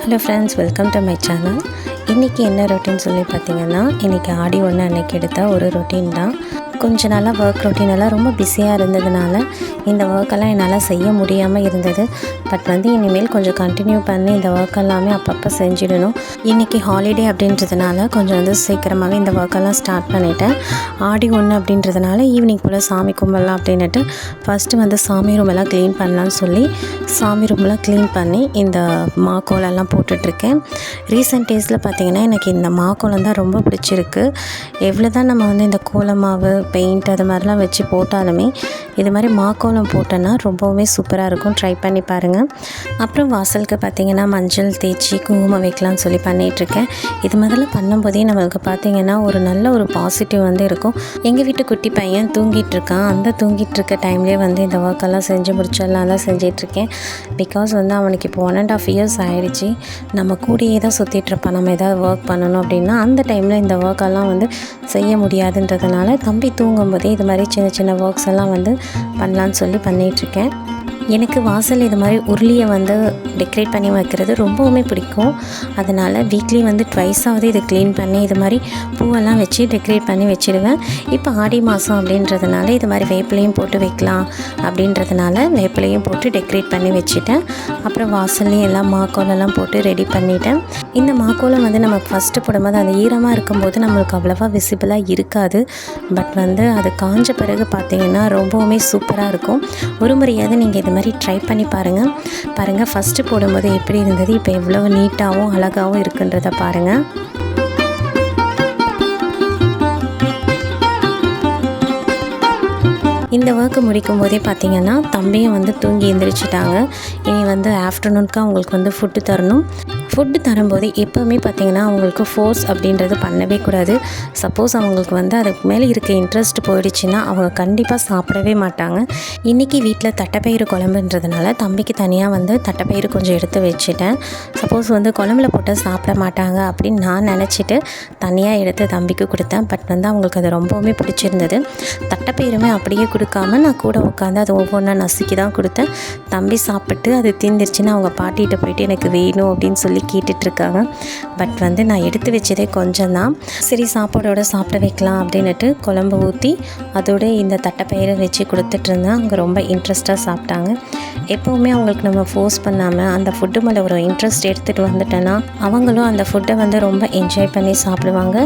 Hello friends welcome to my channel இன்றைக்கி என்ன routine சொல்லி பார்த்தீங்கன்னா இன்றைக்கி ஆடி ஒன்று அன்னைக்கு எடுத்த ஒரு ரொட்டீன் தான். கொஞ்ச நாளாக ஒர்க் ரொட்டீன் எல்லாம் ரொம்ப பிஸியாக இருந்ததுனால இந்த ஒர்க்கெல்லாம் என்னால் செய்ய முடியாமல் இருந்தது. பட் வந்து இனிமேல் கொஞ்சம் கண்டினியூ பண்ணி இந்த ஒர்க் எல்லாமே அப்பப்போ செஞ்சிடணும். இன்றைக்கி ஹாலிடே அப்படின்றதுனால கொஞ்சம் வந்து சீக்கிரமாகவே இந்த ஒர்க்கெல்லாம் ஸ்டார்ட் பண்ணிட்டேன். ஆடி ஒன்று அப்படின்றதுனால ஈவினிங் போல் சாமி கும்பிடலாம் அப்படின்னுட்டு ஃபஸ்ட்டு வந்து சாமி ரூம் எல்லாம் க்ளீன் பண்ணலான்னு சொல்லி சாமி ரூம்லாம் க்ளீன் பண்ணி இந்த மாக்கோலெல்லாம் போட்டுட்ருக்கேன். ரீசெண்ட் டேஸில் பார்த்திங்கன்னா எனக்கு இந்த மாக்கோலம் தான் ரொம்ப பிடிச்சிருக்கு. எவ்வளோ தான் நம்ம வந்து இந்த கோலமாவு பெயிண்ட் அது மாதிரிலாம் வச்சு போட்டாலுமே இது மாதிரி மாக்கோலம் போட்டோன்னா ரொம்பவுமே சூப்பராக இருக்கும். ட்ரை பண்ணி பாருங்கள் அப்புறம் வாசலுக்கு பார்த்திங்கன்னா மஞ்சள் தேய்ச்சி குங்குமம் வைக்கலாம்னு சொல்லி பண்ணிகிட்ருக்கேன் இது மாதிரிலாம் பண்ணும்போதே நம்மளுக்கு பார்த்திங்கன்னா ஒரு நல்ல ஒரு பாசிட்டிவ் வந்து இருக்கும். எங்கள் வீட்டு குட்டி பையன் தூங்கிட்டு இருக்கான் அந்த தூங்கிட்டு இருக்க டைம்லேயே வந்து இந்த ஒர்க்கெல்லாம் செஞ்சு முடிச்சிடலாம் தான் செஞ்சிட்ருக்கேன் பிகாஸ் வந்து அவனுக்கு இப்போ ஒன் அண்ட் ஆஃப் இயர்ஸ் ஆகிடுச்சி நம்ம கூடயே தான் சுற்றிட்டுருப்பான் நம்ம ஏதாவது ஒர்க் பண்ணணும் அப்படின்னா அந்த டைமில் இந்த ஒர்க்கெல்லாம் வந்து செய்ய முடியாதுன்றதுனால தம்பி தூங்கும்போதே இது மாதிரி சின்ன சின்ன ஒர்க்ஸ் எல்லாம் வந்து பண்ணலான்னு சொல்லி பண்ணிகிட்ருக்கேன் எனக்கு வாசல் இது மாதிரி உருளியை வந்து டெக்கரேட் பண்ணி வைக்கிறது ரொம்பவுமே பிடிக்கும். அதனால் வீக்லி வந்து ட்வைஸாவது இதை க்ளீன் பண்ணி இது மாதிரி பூவெல்லாம் வச்சு டெக்கரேட் பண்ணி வச்சுடுவேன் இப்போ ஆடி மாதம் அப்படின்றதுனால இது மாதிரி வேப்பிலையும் போட்டு வைக்கலாம் அப்படின்றதுனால வேப்பிலையும் போட்டு டெக்கரேட் பண்ணி வச்சுட்டேன். அப்புறம் வாசல்லையும் எல்லாம் மாக்கோலெல்லாம் போட்டு ரெடி பண்ணிட்டேன். இந்த மாக்கோலம் வந்து நம்ம ஃபஸ்ட்டு போடும்போது அந்த ஈரமாக இருக்கும்போது நம்மளுக்கு அவ்வளோவா விசிபிளாக இருக்காது. பட் வந்து அது காஞ்ச பிறகு பார்த்திங்கன்னா ரொம்பவுமே சூப்பராக இருக்கும். ஒரு முறையாவது நீங்கள் இது மாதிரி ட்ரை பண்ணி பாருங்கள் பாருங்கள் ஃபஸ்ட்டு போடும்போது எப்படி இருந்தது இப்போ எவ்வளோ நீட்டாகவும் அழகாகவும் இருக்குன்றதை பாருங்கள் இந்த ஒர்க்கு முடிக்கும் போதே பார்த்தீங்கன்னா தம்பியும் வந்து தூங்கி எந்திரிச்சிட்டாங்க. இனி வந்து ஆஃப்டர்நூனுக்கு அவங்களுக்கு வந்து ஃபுட்டு தரணும். ஃபுட்டு தரும்போது எப்போவுமே பார்த்திங்கன்னா அவங்களுக்கு ஃபோர்ஸ் அப்படின்றது பண்ணவே கூடாது. சப்போஸ் அவங்களுக்கு வந்து அதுக்கு மேலே இருக்க இன்ட்ரெஸ்ட் போயிடுச்சுன்னா அவங்க கண்டிப்பாக சாப்பிடவே மாட்டாங்க. இன்றைக்கி வீட்டில் தட்டைப்பயிறு குழம்புன்றதுனால தம்பிக்கு தனியாக வந்து தட்டைப்பயிறு கொஞ்சம் எடுத்து வச்சுட்டேன். சப்போஸ் வந்து குழம்புல போட்டால் சாப்பிட மாட்டாங்க அப்படின்னு நான் நினச்சிட்டு தனியாக எடுத்து தம்பிக்கு கொடுத்தேன். பட் வந்து அவங்களுக்கு அது ரொம்பவுமே பிடிச்சிருந்தது. தட்டைப்பயிருமே அப்படியே கொடுக்காம நான் கூட உட்காந்து அது ஒவ்வொன்றா நசுக்கி தான் கொடுத்தேன். தம்பி சாப்பிட்டு அது தீந்துருச்சுன்னு அவங்க பாட்டிகிட்ட போயிட்டு எனக்கு வேணும் அப்படின்னு சொல்லி கேட்டுட்ருக்காங்க. பட் வந்து நான் எடுத்து வச்சதே கொஞ்சம் தான் சரி சாப்பாடோட சாப்பிட வைக்கலாம் அப்படின்னுட்டு குழம்பு ஊற்றி அதோட இந்த தட்டைப்பயிரை வச்சு கொடுத்துட்ருந்தேன். அவங்க ரொம்ப இன்ட்ரெஸ்ட்டாக சாப்பிட்டாங்க. எப்போவுமே அவங்களுக்கு நம்ம ஃபோர்ஸ் பண்ணாமல் அந்த ஃபுட்டு மேலே ஒரு இன்ட்ரெஸ்ட் எடுத்துகிட்டு வந்துட்டேன்னா அவங்களும் அந்த ஃபுட்டை வந்து ரொம்ப என்ஜாய் பண்ணி சாப்பிடுவாங்க.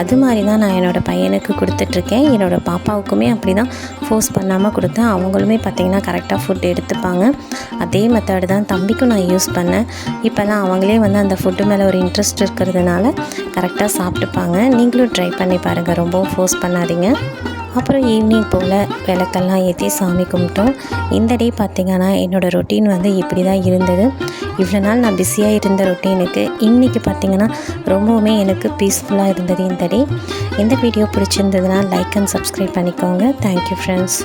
அது மாதிரி தான் நான் என்னோடய பையனுக்கு கொடுத்துட்ருக்கேன். என்னோடய பாப்பாவுக்குமே அப்படி தான் ஃபோர்ஸ் பண்ணாமல் கொடுத்தேன். அவங்களுமே பார்த்திங்கன்னா கரெக்டாக ஃபுட் எடுத்துப்பாங்க. அதே மெத்தடு தான் தம்பிக்கும் நான் யூஸ் பண்ணேன். இப்போல்லாம் அவங்களே வந்து அந்த ஃபுட்டு மேலே ஒரு இன்ட்ரெஸ்ட் இருக்கிறதுனால கரெக்டாக சாப்பிட்டுப்பாங்க. நீங்களும் ட்ரை பண்ணி பாருங்கள் ரொம்பவும் ஃபோர்ஸ் பண்ணாதீங்க. அப்புறம் ஈவினிங் போல் விளக்கெல்லாம் ஏற்றி சாமி கும்பிட்டோம். இந்த டே பார்த்திங்கன்னா என்னோடய ரொட்டீன் வந்து இப்படி தான் இருந்தது. இவ்வளோ நாள் நான் பிஸியாக இருந்த ரொட்டீனுக்கு இன்றைக்கி பார்த்திங்கன்னா ரொம்பவுமே எனக்கு பீஸ்ஃபுல்லாக இருந்தது இந்த டே இந்த வீடியோ பிடிச்சிருந்ததுன்னா லைக் அண்ட் சப்ஸ்கிரைப் பண்ணிக்கோங்க. Thank you friends